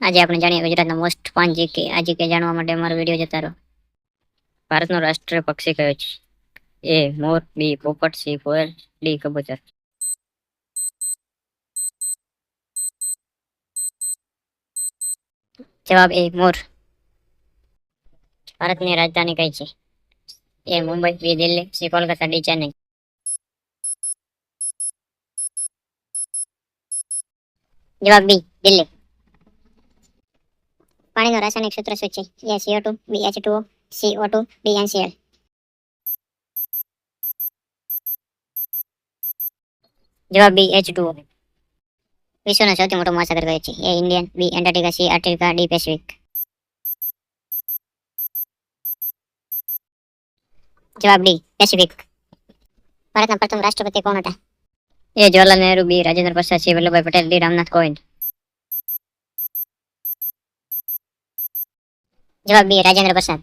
આજે આપણે જાણીએ ગુજરાતના મોસ્ટ પાંચ જીકે આ જીકે જાણવા માટે અમારો વીડિયો જતા રહો. ભારતનો રાષ્ટ્રીય પક્ષી કયો છે? એ, મોર, બી, પોપટ, સી કોયલ ડી, કબૂતર. જવાબ એ, મોર. ભારતની રાજધાની કઈ છે? A, Mumbai, B, Delhi, C, Kolkata, D, Chennai. જવાબ બી, દિલ્હી. પાણીનું રાસાયણિક સૂત્ર શું છે? A CO two B two CO two D જવાબ બી એચ ટુ વિશ્વનો સૌથી મોટો મહાસાગર કયો છે. A Indian B Antarctica C Arctic D Pacific જવાબ ડી પેસિફિક ભારતના પ્રથમ રાષ્ટ્રપતિ કોણ હતા? એ Jawaharlal Nehru, B Rajendra Prasad C Vallabhbhai Patel, D Ram Nath Kovind. જવાબ બી રાજેન્દ્ર પ્રસાદ